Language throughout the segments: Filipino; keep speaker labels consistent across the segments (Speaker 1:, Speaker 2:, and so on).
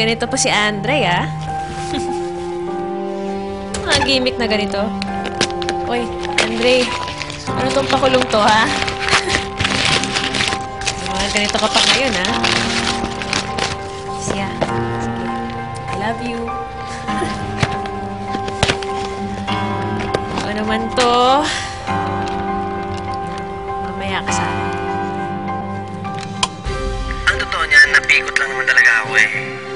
Speaker 1: Ganito pa si Andre, ah. Mga gimmick na ganito. Uy, Andre, ano tong pakulong to, ha? Mga ganito ka pa ngayon, ha? Siya. Sige. I love you. ano naman to? Mamaya ka sa akin.
Speaker 2: Ang totoo niyan, napikot lang naman talaga ako eh.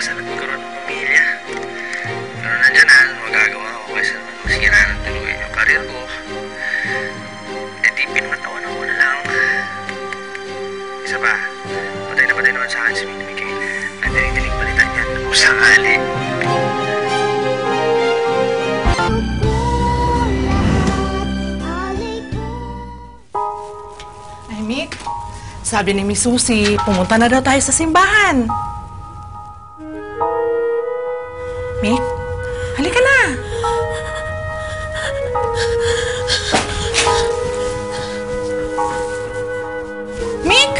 Speaker 2: At magkaroon ng pamilya. Pero nandyan na, magagawa ko kaysa masira ng tuluyan yung karir ko. Eh di pinatawanan ko na lang. Isa pa, patay na patay naman sa akin si Miguel. Ang dinig-dinig balitan niyan.
Speaker 3: Ay, Mick, sabi ni Miss Susie, pumunta na daw tayo sa simbahan. Mick, halika na. Mick!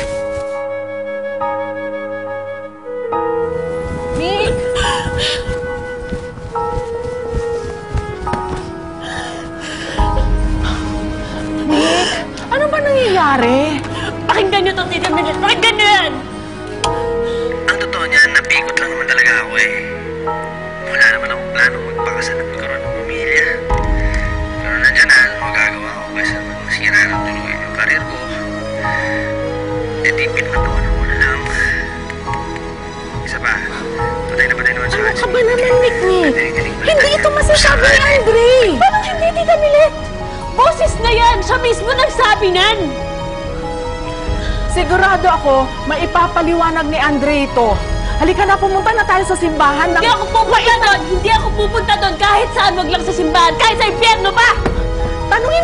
Speaker 3: Mick! Mick, ano ba nangyayari?
Speaker 1: Pakinggan niyo itong tita Milet. Pakinggan niyo yan!
Speaker 2: Ang totoo niyan, napikot lang naman talaga ako eh. Ng tuluyan yung karir ko. Eh di pinatawanan ko na lang. Isa pa, patay na patay naman sa akin.
Speaker 4: Ano ka ba naman, Nick Nick?
Speaker 2: Dinig-dinig balitan
Speaker 4: Hindi ito masasabi ni. Andre!
Speaker 1: Parang hindi, Tita Milet! Boses na yan! Siya mismo nagsabi nan!
Speaker 3: Sigurado ako, maipapaliwanag ni Andre ito. Halika na, pumunta na tayo sa simbahan.
Speaker 1: Hindi ako pupunta doon! Hindi ako pupunta doon kahit saan, wag lang sa simbahan, kahit sa impyerno pa!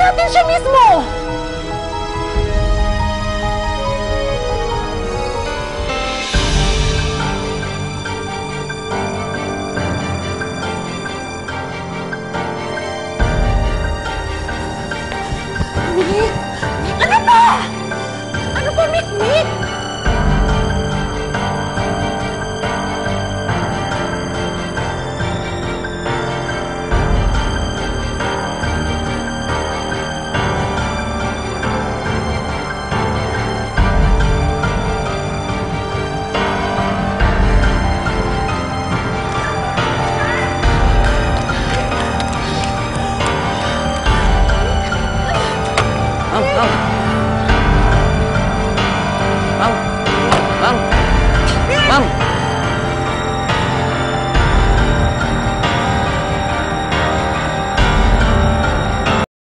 Speaker 3: natin siya mismo! Nick! Ano ba? Ano ba, Nick, Nick?